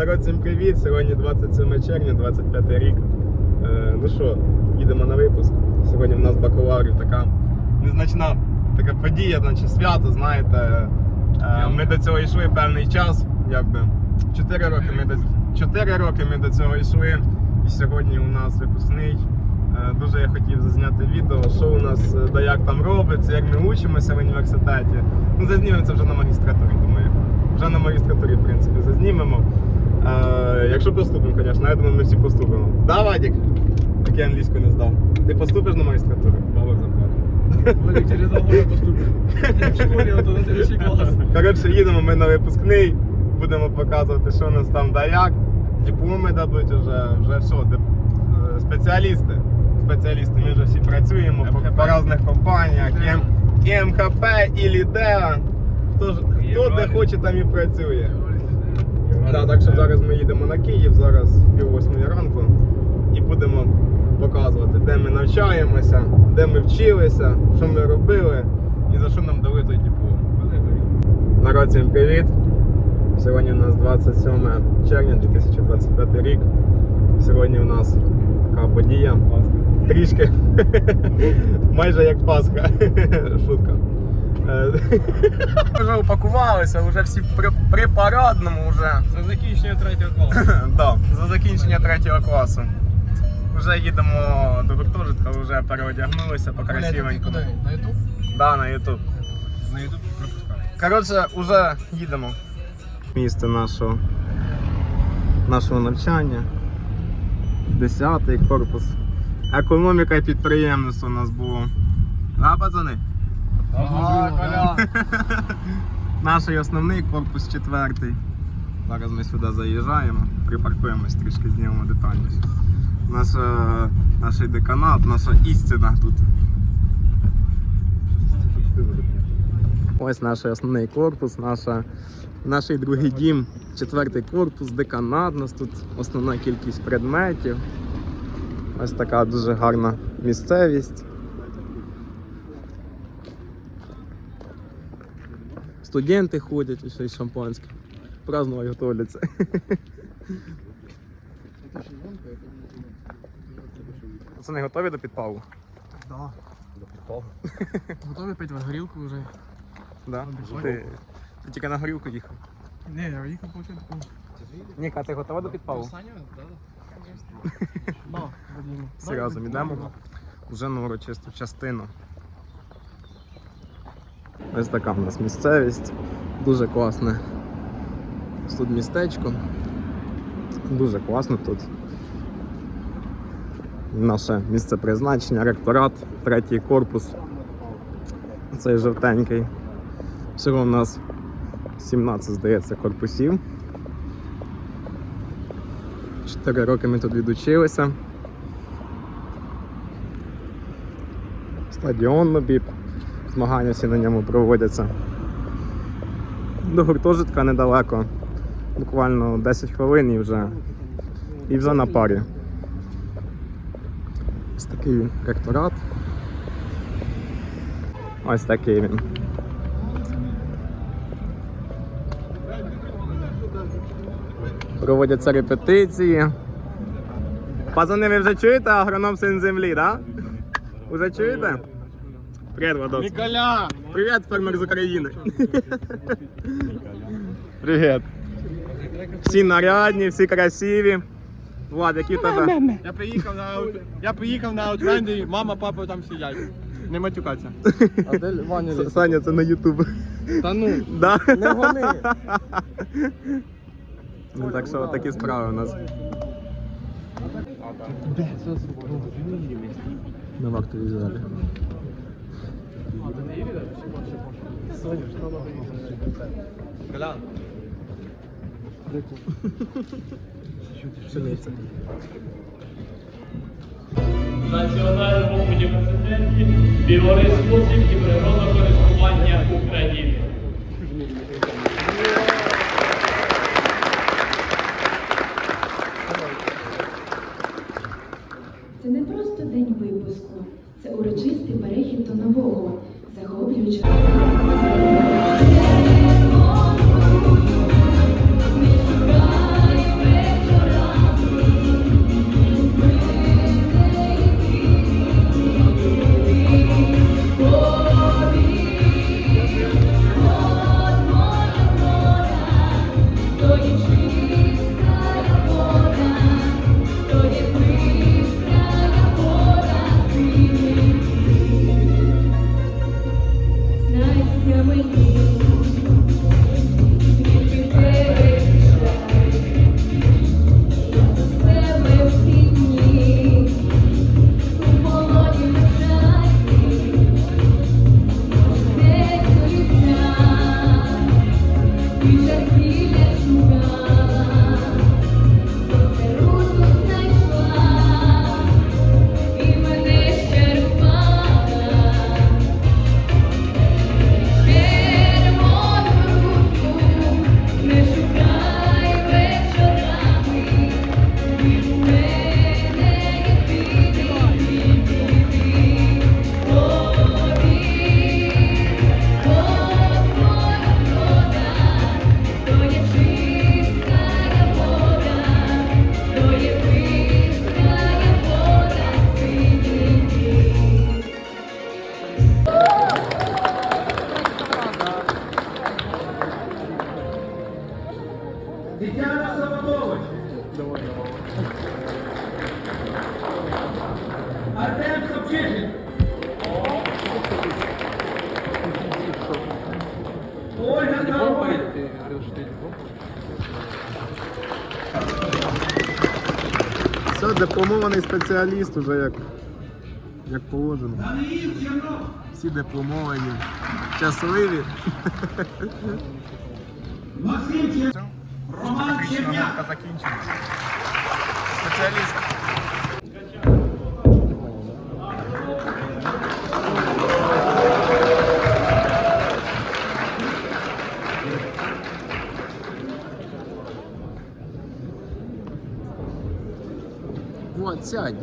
Народ, всім привіт! Сьогодні 27 червня, 25 рік. Е, ну що, їдемо на випуск. Сьогодні в нас бакалаврів така незначна така подія, наче свято, знаєте. Е, ми до цього йшли певний час, якби. Чотири роки ми до, чотири роки ми до цього йшли. І сьогодні у нас випускний. Е, Дуже я хотів зазняти відео, що у нас, е, да як там робиться, як ми учимося в університеті. Ну, зазнімемо це вже на магістратурі, думаю. Вже на магістратурі, в принципі, зазнімемо. Е, якщо поступимо, звісно, я думаю, ми всі поступимо. Да, Вадік? Так я англійську не здав. Ти поступиш на магістратуру? Бабок заплатив. Валік, через два года поступив. В школі, ото на следующий клас. Коротше, їдемо ми на випускний, будемо показувати, що у нас там да як. Дипломи дадуть вже, вже все. Дип- Спеціалісти. Спеціалісти, ми вже всі працюємо по, МХП. по різних компаніях. І МХП, і Лідеа. Хто, ж- хто де хоче, там і працює. Да, так що зараз ми їдемо на Київ, зараз пів восьмої ранку, і будемо показувати, де ми навчаємося, де ми вчилися, що ми робили і за що нам дали той диплом. Народ, всім привіт! Сьогодні у нас 27 червня 2025 рік. Сьогодні у нас така подія. Трішки майже як Пасха. Шутка. Е, Вже упакувалися, вже всі при, при парадному вже. За закінчення третього класу. да, за закінчення третього класу. Вже їдемо до гуртожитка, вже переодягнулися покрасивенько. На ютуб? Да, на Ютуб. На ютуб пропускаю. Коротше, вже їдемо. Місце нашого, нашого навчання. 10 корпус. Економіка і підприємництво у нас було. А, пацани? Ага. Наш основний корпус четвертий. Зараз ми сюди заїжджаємо, припаркуємось трішки знімемо детальніше. Наша, наш деканат, наша істина тут. Ось наш основний корпус, наша, наш другий дім, четвертий корпус, деканат. У нас тут основна кількість предметів. Ось така дуже гарна місцевість. Студенти ходять, і й шампанське. Празднувати готовляться. Пацани готові до підпалу? Да. Готові пити горілку вже? Да? Ти, ти тільки на горілку їхав. Ні, я їхав таку. Ніка, ти готова до підпалу? Саня? Да, да. Да, Вадиме. Всі разом ідемо вже на урочисту частину. Ось така в нас місцевість. Дуже класне тут містечко. Дуже класно тут. Наше місце призначення, ректорат, третій корпус. Цей жовтенький. Всього у нас 17, здається, корпусів. Чотири роки ми тут відучилися. Стадіон Нобіп. Змагання всі на ньому проводяться. До гуртожитка недалеко. Буквально 10 хвилин і вже, і вже на парі. Ось такий ректорат. Ось такий він. Проводяться репетиції. Пацани, ви вже чуєте агроном син землі, так? Да? Уже чуєте? Привіт, Владос. Ніколя! Привіт, фермер з України. Привіт. Всі нарядні, всі красиві. Влад, які в тебе? Я приїхав на аут- я приїхав на Outlander, мама, папа там сидять. Не матюкаться. А де Ваня? С- Саня, це на Ютуб. Та ну, Да? не гони. Ну, так що такі справи у нас. На вартовій залі. Коля. Пшениця. В Національному університеті біоресурсів і природокористування України. Це не просто день випуску, це урочистий перехід до нового, vídeo. Тетяна Саватович. Артем Собчишин. Ольга Карпович. Все, дипломований спеціаліст уже як, як положено. Всі дипломовані, щасливі. Максим Чернов. Роман Черняк. закінчена. Спеціаліст. Вот, сядь.